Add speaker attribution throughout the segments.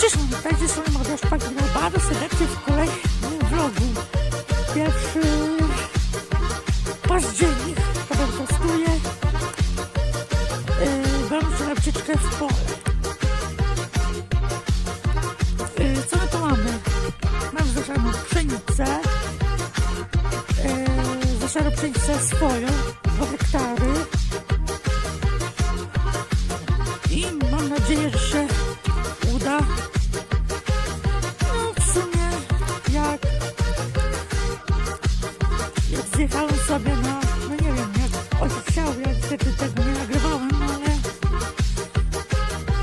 Speaker 1: Cześć, witajcie, z wami Mariusz Pagino. Bardzo serdecznie w kolejnym vlogu. Pierwszy październik, to testuję. Yy, Wam się na wycieczkę w pole. Yy, co my tu mamy? Mam zaszaną pszenicę. Yy, pszenicę swoją, 2 hektary. Zjechałem sobie na, no nie wiem, jak ojciec chciał, ja niestety tego nie nagrywałem, ale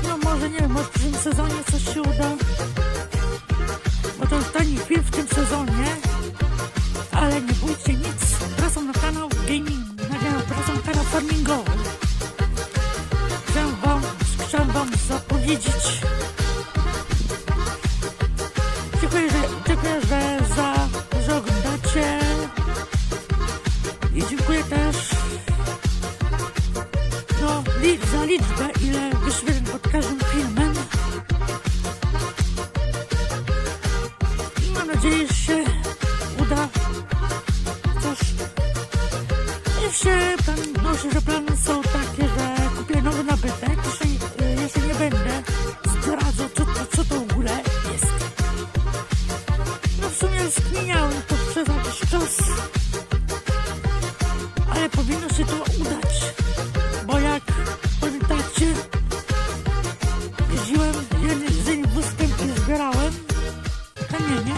Speaker 1: no może nie wiem, może w tym sezonie coś się uda. Bo to już tani film w tym sezonie, ale nie bójcie nic, wracam na kanał gaming, nagrałem, wracam na kanał farmingowy. Chciałem wam, chciałem wam zapowiedzieć. Dziękuję, że, dziękuję, że, za, że oglądacie. Dziękuję też no, za liczbę, ile wyświetleń pod każdym filmem. I mam nadzieję, że się uda coś jeszcze plan, myślę, że plany są takie, że kupię nowy nabytek. Jeszcze, y, jeszcze nie będę zdradzał, co to, co to w ogóle jest. No w sumie skminiałem to przez jakiś czas. Powinno się to udać. Bo jak pamiętacie, jeździłem z jednym wózkiem i zbierałem kamienie.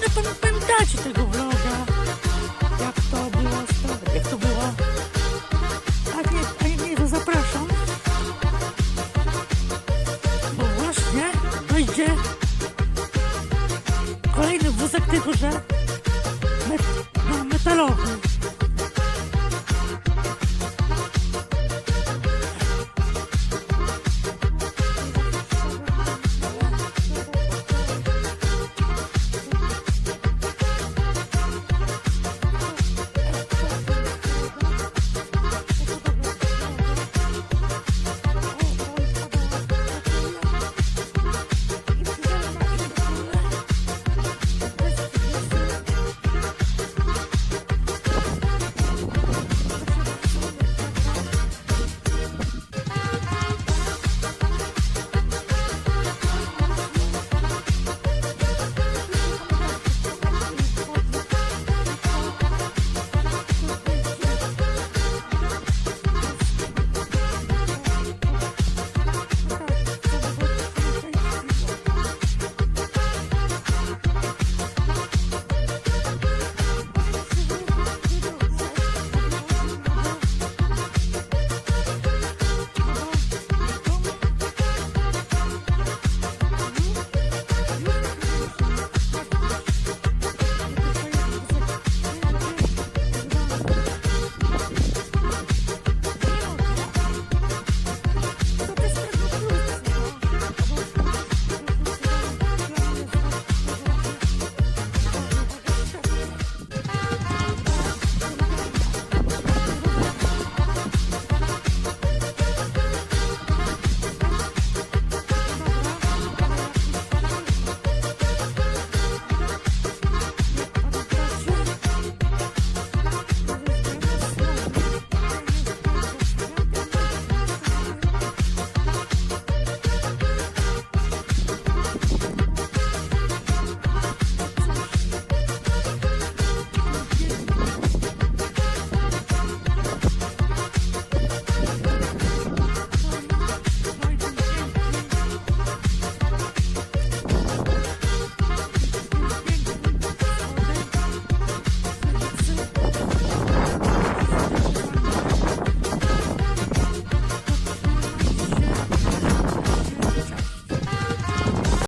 Speaker 1: No pam- pamiętacie tego vloga jak to było, jak to było. A nie, nie, nie, to zapraszam. Bo właśnie dojdzie kolejny wózek, tylko że